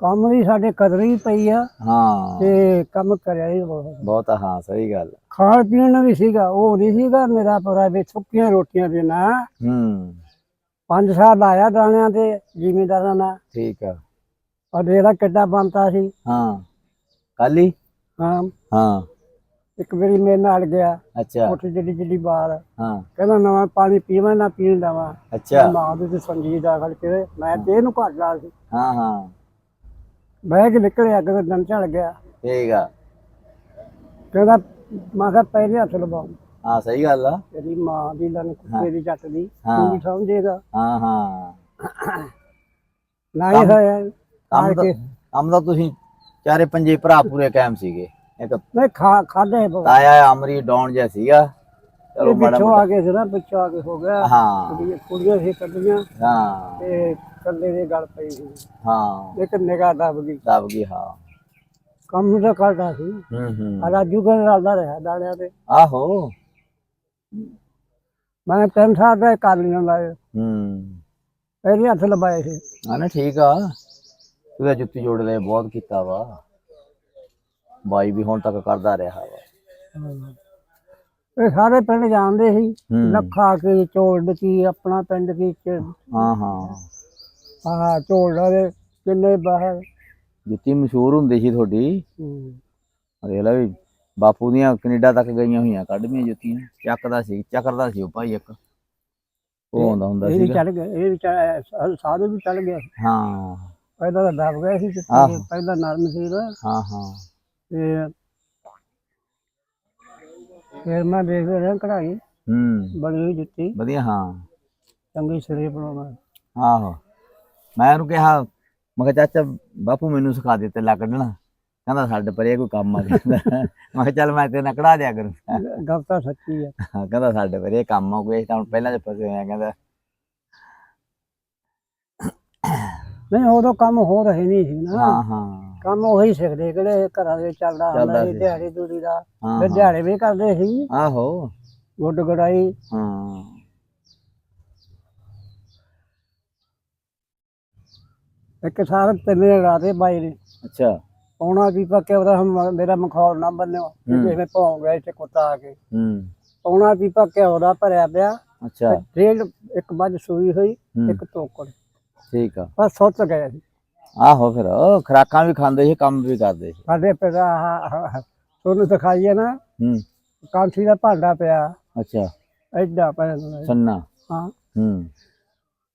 ਕੰਮ ਵੀ ਸਾਡੇ ਕਦਰ ਹੀ ਪਈ ਆ ਹਾਂ। ਤੇ ਕੰਮ ਕਰਿਆ ਹੀ ਬਹੁਤ। ਬਹੁਤ ਆ, ਹਾਂ ਸਹੀ ਗੱਲ। ਖਾਣ ਪੀਣ ਨੂੰ ਵੀ ਸੀਗਾ ਉਹ ਨਹੀਂ ਸੀਗਾ ਮੇਰਾ ਪਰਾ ਵੀ ਸੁੱਕੀਆਂ ਰੋਟੀਆਂ ਦੇਣਾ ਹੂੰ। ਪੰਜ ਸਾਲ ਲਾਇਆ ਦਾਣਿਆਂ ਤੇ ਜ਼ਿਮੀਂਦਾਰਾਂ ਨਾਲ। ਠੀਕ ਆ। ਔਰ ਜਿਹੜਾ ਕਿੱਡਾ ਬਣਦਾ ਸੀ। ਹਾਂ। ਕਾਲੀ ਹਾਂ। ਹਾਂ। ਇੱਕ ਵਾਰੀ ਮੇਰੇ ਨਾਲ ਗਿਆ। ਅੱਛਾ। ਉੱਥੇ ਜਿਹੜੀ ਜਿਹੜੀ ਬਾਹਰ ਹਾਂ। ਕਹਿੰਦਾ ਨਵਾਂ ਪਾਣੀ ਪੀਵਾਂ ਨਾ ਪੀਣ ਦਵਾਂ। ਅੱਛਾ। ਮਾਂ ਦੇ ਤੇ ਸੰਜੀਤ ਦਾ ਗੱਲ ਕੇ ਮੈਂ ਤੇ ਇਹਨੂੰ ਘੱਟ ਲਾ ਸੀ। ਹਾਂ ਹਾਂ। ਬਹਿ ਕੇ ਨਿਕਲਿਆ ਕਿਤੇ ਦਿਨ ਝੜ ਗਿਆ। ਠੀਕ ਆ। ਕਹਿੰਦਾ ਮੈਂ ਕਿਹਾ ਪਹਿਲੇ ਹੱਥ ਲਵਾਉ ਹਾਂ ਸਹੀ ਗੱਲ ਆ। ਤੇਰੀ ਮਾਂ ਦੀ ਲਨ ਕੁੱਤੇ ਦੀ ਜੱਟ ਦੀ। ਤੂੰ ਵੀ ਸਮਝੇਗਾ ਹਾਂ ਹਾਂ। ਨਾ ਹੋਇਆ। ਕੰਮ ਤਾਂ ਕੰਮ ਤਾਂ ਤੁਸੀਂ ਚਾਰੇ ਪੰਜੇ ਭਰਾ ਪੂਰੇ ਕਾਇਮ ਸੀਗੇ। ਇੱਕ ਨਹੀਂ ਖਾ ਖਾਦੇ ਤਾਇਆ ਅਮਰੀ ਡੌਨ ਜਿਹਾ ਸੀਗਾ। ਚਲੋ ਮਾੜਾ ਪਿੱਛੋਂ ਆ ਕੇ ਸੀ ਨਾ ਪਿੱਛੋਂ ਆ ਕੇ ਹੋ ਗਿਆ। ਹਾਂ। ਕੁੜੀਆਂ ਸੀ ਕੱਢੀਆਂ। ਹਾਂ। ਤੇ ਕੱਲੇ ਦੇ ਗੱਲ ਪਈ ਸੀ। ਹਾਂ। ਇੱਕ ਨਿਗਾਹ ਦਬ ਗਈ। ਦਬ ਗਈ ਹਾਂ। ਕੰਮ ਤਾਂ ਕਰਦਾ ਸੀ। ਹੂੰ ਹੂੰ। ਰਾਜੂ ਕਹਿੰਦਾ ਰਲਦਾ ਰਿਹਾ ਦਾਣਿਆਂ ਤੇ। ਆਹੋ। ਮੈਂ ਤਿੰਨ ਸਾਲ ਦਾ ਕਰ ਲਿਆ ਲਾਏ ਹੂੰ। ਪਹਿਲੇ ਹੱਥ ਲਵਾਏ ਸੀ। ਆ ਨਾ ਠੀਕ ਆ। ਤੂੰ ਤਾਂ ਜੁੱਤੀ ਜੋੜ ਲੈ ਬਹੁਤ ਕੀਤਾ ਵਾ। ਬਾਈ ਵੀ ਹੁਣ ਤੱਕ ਕਰਦਾ ਰਿਹਾ ਵਾ। ਇਹ ਸਾਰੇ ਪਿੰਡ ਜਾਣਦੇ ਸੀ। ਹੂੰ। ਲੱਖਾ ਕੀ ਚੋਲਡ ਕੀ ਆਪਣਾ ਪਿੰਡ ਕੀ ਚ- ਹਾਂ। ਹਾਂ ਝੋਲਦਾ ਦੇ ਕਿੰਨੇ ਬਾਹਰ। ਜੁੱਤੀ ਮਸ਼ਹੂਰ ਹੁੰਦੀ ਸੀ ਤੁਹਾਡੀ। ਦੇਖ ਲੈ ਵੀ ਬਾਪੂ ਦੀਆਂ ਕੈਨੇਡਾ ਤੱਕ ਗਈਆਂ ਹੋਈਆਂ ਕੱਢਵੀਆਂ ਜੁੱਤੀਆਂ। ਚੱਕਦਾ ਸੀ ਚੱਕਰਦਾ ਸੀ ਉਹ ਭਾਈ ਇੱਕ। ਉਹ ਆਉਂਦਾ ਹੁੰਦਾ ਇਹ ਵੀ ਸੀਗਾ। ਚੜ ਗਿਆ ਇਹ ਵੀ ਚੜ੍ਹ- ਸਾਰੇ ਵੀ ਚੜ ਗਿਆ। ਹਾਂ। ਪਹਿਲਾਂ ਤਾਂ ਦਬ ਗਿਆ ਸੀ ਆਹੋ। ਪਹਿਲਾਂ ਨਰਮ ਸੀ ਨਾ। ਹਾਂ ਹਾਂ। ਤੇ ਫਿਰ ਮੈਂ ਦੇਖ ਰਿਹਾ ਕਢਾਈ। ਹੂੰ। ਬਣੀ ਹੋਈ ਜੁੱਤੀ। ਵਧੀਆ ਹਾਂ। ਚੰਗੀ ਸਿਰੇ ਬਣਾਉਣਾ। ਆਹੋ। ਮੈਂ ਉਹਨੂੰ ਕਿਹਾ ਮੈਂ ਕਿਹਾ ਚਾਚਾ ਬਾਪੂ ਮੈਨੂੰ ਸਿਖਾ ਦੇ ਤੇ ਲਾ ਕੱਢਣਾ। ਕਹਿੰਦਾ ਸਾਡੇ ਪਰੇ ਕੋਈ ਕੰਮ ਆ ਕਹਿੰਦਾ ਮੈਂ ਕਿਹਾ ਚੱਲ ਮੈਂ ਤੇ ਕਢਾ ਦਿਆ ਕਰੂੰ। ਗੱਲ ਤਾਂ ਸੱਚੀ ਹੈ ਹਾਂ, ਕਹਿੰਦਾ ਸਾਡੇ ਪਰੇ ਕੰਮ ਆ ਕੋਈ ਤਾਂ ਹੁਣ ਪਹਿਲਾਂ ਦੇ ਫਸੇ ਹੋਏ ਆ ਕਹਿੰਦਾ। ਨਹੀਂ ਉਦੋਂ ਕੰਮ ਹੋ ਰਹੇ ਨਹੀਂ ਸੀ ਨਾ। ਹਾਂ ਹਾਂ। ਕੰਮ ਉਹੀ ਸਿੱਖਦੇ ਕਿਹੜੇ ਘਰਾਂ ਦੇ ਚੱਲਦਾ ਹੁੰਦਾ ਸੀ। ਦਿਹਾੜੀ ਦੂਰੀ ਦਾ। ਫਿਰ ਦਿਹਾੜੇ ਵੀ ਕਰਦੇ ਸੀ। ਆਹੋ। ਗੁੱਡ ਗੜਾਈ ਹਾਂ। ਇੱਕ ਸਾਲ ਤਿੰਨੇ ਰਾਤੇ ਬਾਈ ਨੇ। ਅੱਛਾ। ਪੌਣਾ ਵੀ ਪੱਕੇ ਉਹਦਾ ਮੇਰਾ ਮਖੌਲ ਨਾ ਬੰਨਿਓ। ਜਿਵੇਂ ਭੌਂ ਗਿਆ ਇੱਥੇ ਕੁੱਤਾ ਆ ਕੇ। ਹੂੰ। ਪੌਣਾ ਵੀ ਪੱਕੇ ਉਹਦਾ ਭਰਿਆ ਪਿਆ। ਅੱਛਾ। ਡੇਢ ਇੱਕ ਵੱਜ ਸੂਈ ਹੋਈ ਇੱਕ ਤੋਕੜ। ਠੀਕ ਆ। ਬਸ ਸੁੱਤ ਗਏ ਸੀ ਆਹੋ ਫਿਰ ਉਹ ਖਰਾਕਾਂ ਵੀ ਖਾਂਦੇ ਸੀ ਕੰਮ ਵੀ ਕਰਦੇ ਸੀ। ਸਾਡੇ ਪਿਤਾ ਤੁਹਾਨੂੰ ਦਿਖਾਈਏ ਨਾ। ਹੂੰ। ਕਾਂਠੀ ਦਾ ਭਾਂਡਾ ਪਿਆ। ਅੱਛਾ। ਐਡਾ ਪਿਆ। ਸੰਨਾ। ਹਾਂ। ਹੂੰ।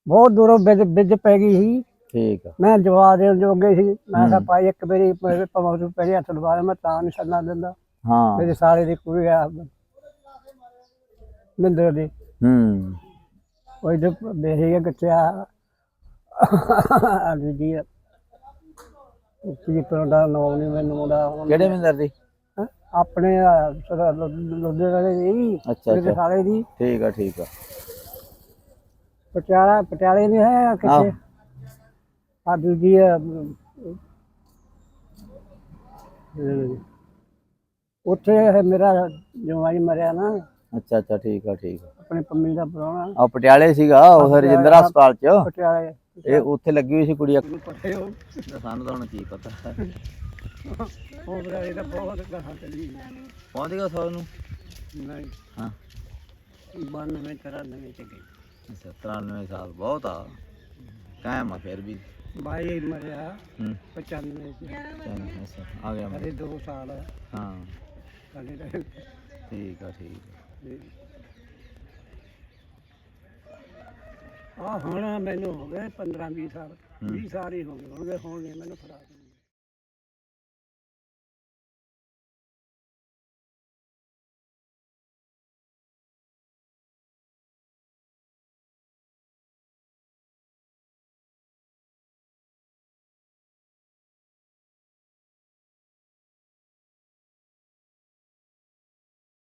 ਬਹੁਤ ਦੂਰੋਂ ਬਿੱਜ ਪੈ ਗਈ ਸੀ। ਠੀਕ ਆ। ਮੈਂ ਜਵਾਬ ਦੇਣ ਜੋਗੇ ਸੀ। ਮੈਂ ਕਿਹਾ। ਭਾਈ ਇੱਕ ਵਾਰੀ ਮੇਰੇ ਪਵਾਂ ਤੋਂ ਪਹਿਲੇ ਹੱਥ ਲਵਾ ਮੈਂ ਤਾਂ ਨਹੀਂ ਛੱਡਣਾ ਦਿੰਦਾ। ਹਾਂ। ਮੇਰੇ ਸਾਰੇ ਦੀ ਕੁੜੀ ਆ। ਮਿੰਦਰ ਦੀ। ਹੂੰ। ਉਹ ਜੋ ਦੇਖੇਗਾ ਕਿੱਥਿਆ ਆ? ਜੀ ਕੀ ਪਰੋਂਦਾ ਨਾਮ ਨਹੀਂ ਮੈਨੂੰ ਉਹਦਾ। ਕਿਹੜੇ ਮਿੰਦਰ ਦੀ? ਆਪਣੇ ਆ, ਸਦਾ ਲੁ- ਲੁਧਿਆਣੇ ਦੀ। ਅੱਛਾ ਅੱਛਾ। ਸਾਰੇ ਦੀ। ਠੀਕ ਆ ਠੀਕ ਆ। ਪਟਿਆਲਾ ਪਟਿਆਲੇ ਨਹੀਂ ਹੈ ਕਿੱਥੇ? ਆ ਦੂਜੀ ਆ, ਅਮ, ਉੱਥੇ ਇਹ ਮੇਰਾ ਜਵਾਈ ਮਰਿਆ ਨਾ। ਅੱਛਾ ਅੱਛਾ ਠੀਕ ਆ ਠੀਕ ਆ। ਆਪਣੇ ਪੰਮੀ ਦਾ ਪ੍ਰਾਹੁਣਾ ਆ ਪਟਿਆਲੇ ਸੀਗਾ ਉਹ ਰਜਿੰਦਰ ਹਸਪਤਾਲ ਚ? ਪਟਿਆਲੇ। ਇਹ ਉੱਥੇ ਲੱਗੀ ਹੋਈ ਸੀ ਕੁੜੀ ਇੱਕ। ਉਹ ਸਾਨੂੰ ਤਾਂ ਹੁਣ ਕੀ ਪਤਾ। ਉਹ ਬੜਾ ਇਹਦਾ ਬਹੁਤ ਗਾਹਾਂ ਚਲੀ ਪਹੁੰਚ ਗਿਆ ਸੌ ਨੂੰ? ਨਹੀਂ। ਹਾਂ। 92 93 ਚ ਗਈ ਅੱਛਾ 93 ਸਾਲ ਬਹੁਤ ਆ। ਕਾਇਮ ਆ ਫਿਰ ਵੀ। ਬਾਈ ਮਰਿਆ ਹੂੰ। 95 ਚ। ਚੱਲ, ਅੱਛਾ। ਆ ਗਿਆ ਮੈਂ। ਅਰੇ 2 ਸਾਲ। ਹਾਂ। ਸਾਡੇ ਰਹੇ ਠੀਕ ਆ ਠੀਕ ਆ। ਆ ਹੁਣ ਮੈਨੂੰ ਹੋ ਗਏ 15 20 ਸਾਲ। 20 ਸਾਲ ਹੀ ਹੋ ਗਏ ਹੋਣਗੇ ਹੁਣ ਮੈਨੂੰ ਫੜਾ